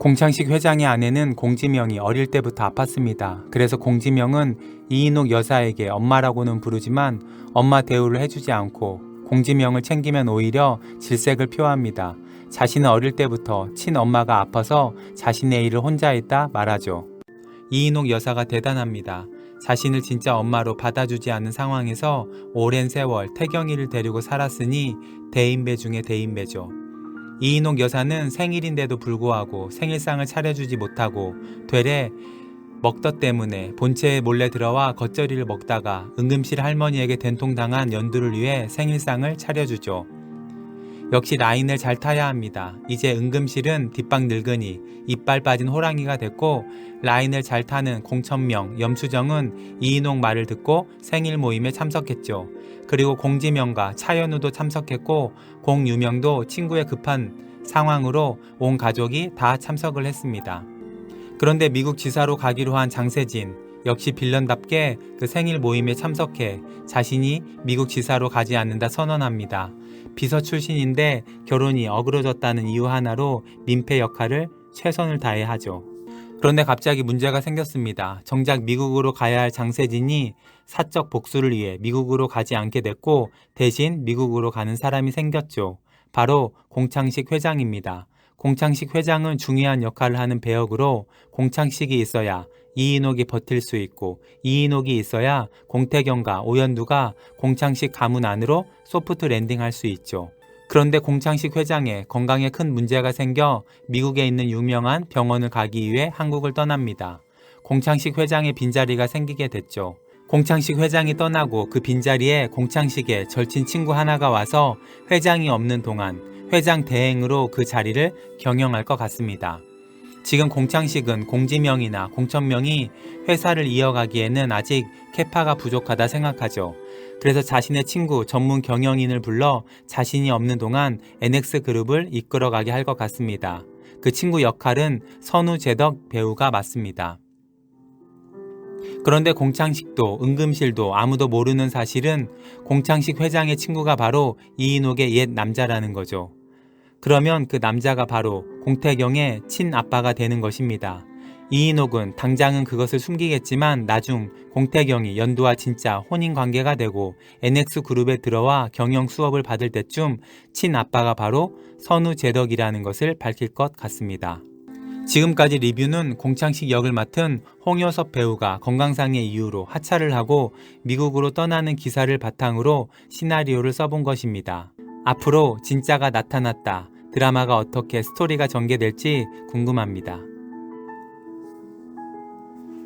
공창식 회장의 아내는 공지명이 어릴 때부터 아팠습니다. 그래서 공지명은 이인옥 여사에게 엄마라고는 부르지만 엄마 대우를 해주지 않고 공지명을 챙기면 오히려 질색을 표합니다. 자신은 어릴 때부터 친엄마가 아파서 자신의 일을 혼자 했다 말하죠. 이인옥 여사가 대단합니다. 자신을 진짜 엄마로 받아주지 않는 상황에서 오랜 세월 태경이를 데리고 살았으니 대인배 중에 대인배죠. 이인옥 여사는 생일인데도 불구하고 생일상을 차려주지 못하고 되레 먹덧 때문에 본체에 몰래 들어와 겉절이를 먹다가 응급실 할머니에게 된통당한 연두를 위해 생일상을 차려주죠. 역시 라인을 잘 타야 합니다. 이제 응급실은 뒷방 늙은이, 이빨 빠진 호랑이가 됐고 라인을 잘 타는 공천명, 염수정은 이인옥 말을 듣고 생일 모임에 참석했죠. 그리고 공지명과 차연우도 참석했고 공유명도 친구의 급한 상황으로 온 가족이 다 참석을 했습니다. 그런데 미국 지사로 가기로 한 장세진 역시 빌런답게 그 생일 모임에 참석해 자신이 미국 지사로 가지 않는다 선언합니다. 비서 출신인데 결혼이 어그러졌다는 이유 하나로 민폐 역할을 최선을 다해 하죠. 그런데 갑자기 문제가 생겼습니다. 정작 미국으로 가야 할 장세진이 사적 복수를 위해 미국으로 가지 않게 됐고 대신 미국으로 가는 사람이 생겼죠. 바로 공창식 회장입니다. 공창식 회장은 중요한 역할을 하는 배역으로 공창식이 있어야 이인옥이 버틸 수 있고 이인옥이 있어야 공태경과 오연두가 공창식 가문 안으로 소프트 랜딩할 수 있죠. 그런데 공창식 회장의 건강에 큰 문제가 생겨 미국에 있는 유명한 병원을 가기 위해 한국을 떠납니다. 공창식 회장의 빈자리가 생기게 됐죠. 공창식 회장이 떠나고 그 빈자리에 공창식의 절친 친구 하나가 와서 회장이 없는 동안 회장 대행으로 그 자리를 경영할 것 같습니다. 지금 공창식은 공지명이나 공천명이 회사를 이어가기에는 아직 캐파가 부족하다 생각하죠. 그래서 자신의 친구 전문 경영인을 불러 자신이 없는 동안 NX 그룹을 이끌어가게 할 것 같습니다. 그 친구 역할은 선우재덕 배우가 맡습니다. 그런데 공창식도 응금실도 아무도 모르는 사실은 공창식 회장의 친구가 바로 이인옥의 옛 남자라는 거죠. 그러면 그 남자가 바로 공태경의 친아빠가 되는 것입니다. 이인옥은 당장은 그것을 숨기겠지만 나중 공태경이 연두와 진짜 혼인 관계가 되고 NX 그룹에 들어와 경영 수업을 받을 때쯤 친아빠가 바로 선우재덕이라는 것을 밝힐 것 같습니다. 지금까지 리뷰는 공창식 역을 맡은 홍효섭 배우가 건강상의 이유로 하차를 하고 미국으로 떠나는 기사를 바탕으로 시나리오를 써본 것입니다. 앞으로 진짜가 나타났다. 드라마가 어떻게 스토리가 전개될지 궁금합니다.